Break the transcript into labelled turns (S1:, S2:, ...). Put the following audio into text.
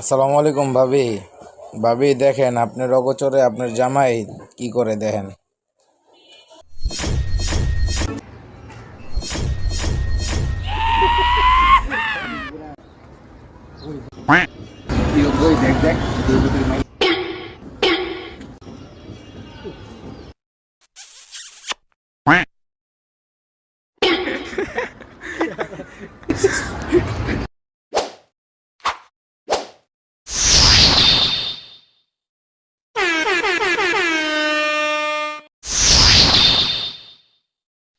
S1: আসসালামু আলাইকুম ভাবি। ভাবি দেখেন আপনার অগোচরে আপনার জামাই কি করে দেখেন?